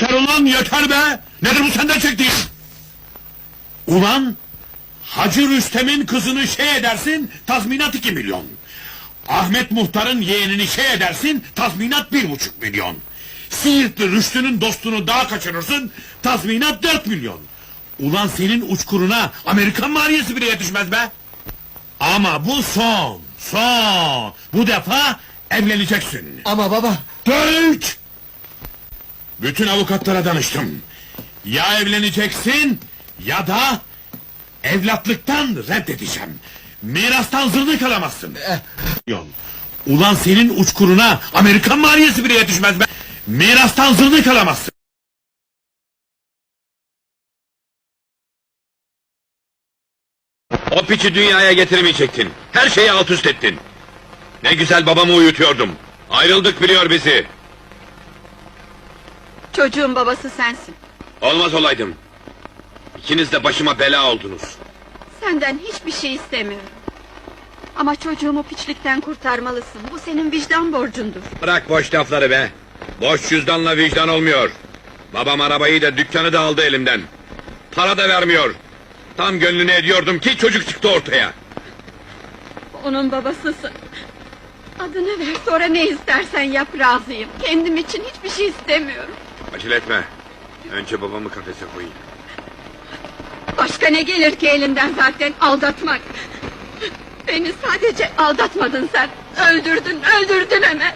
Yeter ulan yeter be! Nedir bu senden çektiğin? Ulan Hacı Rüstem'in kızını şey edersin tazminat iki milyon. Ahmet Muhtar'ın yeğenini şey edersin tazminat bir buçuk milyon. Siirtli Rüştü'nün dostunu daha kaçırırsın tazminat dört milyon. Ulan senin uçkuruna Amerikan maliyesi bile yetişmez be. Ama bu son, son. Bu defa evleneceksin. Ama baba, Dört! Bütün avukatlara danıştım. Ya evleneceksin ya da evlatlıktan reddedeceğim. Mirastan zırnık alamazsın. Yon. Ulan senin uçkuruna Amerikan maliyesi bile yetişmez be. Mirastan zırnık alamazsın. O piçi dünyaya getirmeyecektin. Her şeyi alt üst ettin. Ne güzel babamı uyutuyordum. Ayrıldık biliyor bizi. Çocuğun babası sensin. Olmaz olaydım. İkiniz de başıma bela oldunuz. Senden hiçbir şey istemiyorum. Ama çocuğumu piçlikten kurtarmalısın. Bu senin vicdan borcundur. Bırak boş lafları be. Boş cüzdanla vicdan olmuyor. Babam arabayı da dükkanı da aldı elimden. Para da vermiyor. Tam gönlünü ediyordum ki çocuk çıktı ortaya. Onun babasısın. Adını ver sonra ne istersen yap razıyım. Kendim için hiçbir şey istemiyorum. Acele etme. Önce babamı kafese koyayım. Başka ne gelir ki elinden zaten aldatmak. Beni sadece aldatmadın sen. Öldürdün, öldürdün Ömer.